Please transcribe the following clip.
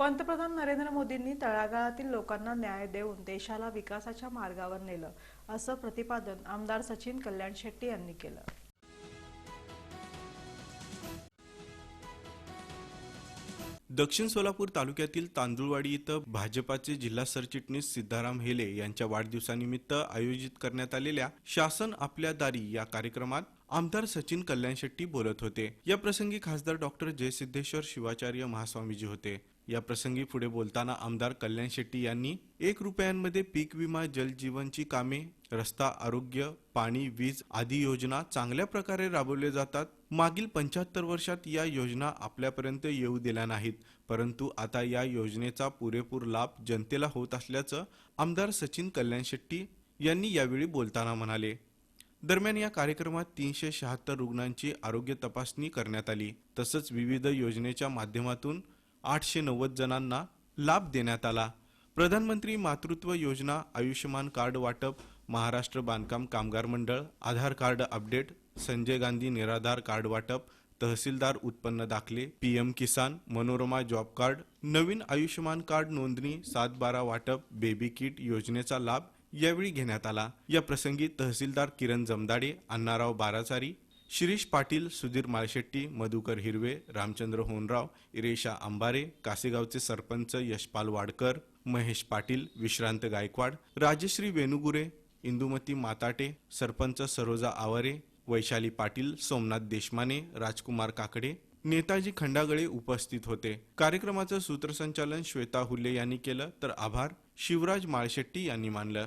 पंतप्रधान नरेंद्र मोदींनी तळागाळातील लोकांना न्याय देऊन देशाला विकासाच्या मार्गावर नेलं असं प्रतिपादन आमदार सचिन कल्याण शेट्टी यांनी केलं. दक्षिण सोलापूर तालुक्यातील तांदुळवाडी इथं भाजपाचे जिल्हा सरचिटणीस सिद्धाराम हेले यांच्या वाढदिवसानिमित्त आयोजित करण्यात आलेल्या शासन आपल्या दारी या कार्यक्रमात आमदार सचिन कल्याण शेट्टी बोलत होते. या प्रसंगी खासदार डॉक्टर जयसिद्धेश्वर शिवाचार्य महास्वामीजी होते. या प्रसंगी पुढे बोलताना आमदार कल्याण शेट्टी यांनी एक रुपयांमध्ये पीक विमा जलजीवनची कामे रस्ता आरोग्य पाणी वीज आदी योजना चांगल्या प्रकारे राबवल्या जातात. मागील पंच्याहत्तर वर्षात या योजना आपल्यापर्यंत येऊ दिल्या नाहीत. परंतु आता या योजनेचा पुरेपूर लाभ जनतेला होत असल्याचं आमदार सचिन कल्याण शेट्टी यांनी यावेळी बोलताना म्हणाले. दरम्यान या कार्यक्रमात तीनशे शहात्तर रुग्णांची आरोग्य तपासणी करण्यात आली. तसंच विविध योजनेच्या माध्यमातून आठशे नव्वद जणांना लाभ देण्यात आला. प्रधानमंत्री मातृत्व योजना आयुष्यमान कार्ड वाटप महाराष्ट्र बांधकाम कामगार मंडळ आधार कार्ड अपडेट संजय गांधी निराधार कार्ड वाटप तहसीलदार उत्पन्न दाखले PM Kisan Manorama job card नवीन आयुष्यमान कार्ड नोंदणी सात बारा वाटप बेबी किट योजनेचा लाभ यावेळी घेण्यात आला. या प्रसंगी तहसीलदार किरण जमदाडे अण्णाराव बाराचारी शिरीष पाटील सुधीर माळशेट्टी मधुकर हिरवे रामचंद्र होनराव इरेशा अंबारे कासेगावचे सरपंच यशपाल वाडकर महेश पाटील विश्रांत गायकवाड राजश्री वेणुगुरे इंदुमती माताटे सरपंच सरोजा आवारे वैशाली पाटील सोमनाथ देशमाने राजकुमार काकडे नेताजी खंडागळे उपस्थित होते. कार्यक्रमाचं सूत्रसंचालन श्वेता हुल्ले यांनी केलं तर आभार. शिवराज माळशेट्टी यांनी मानलं.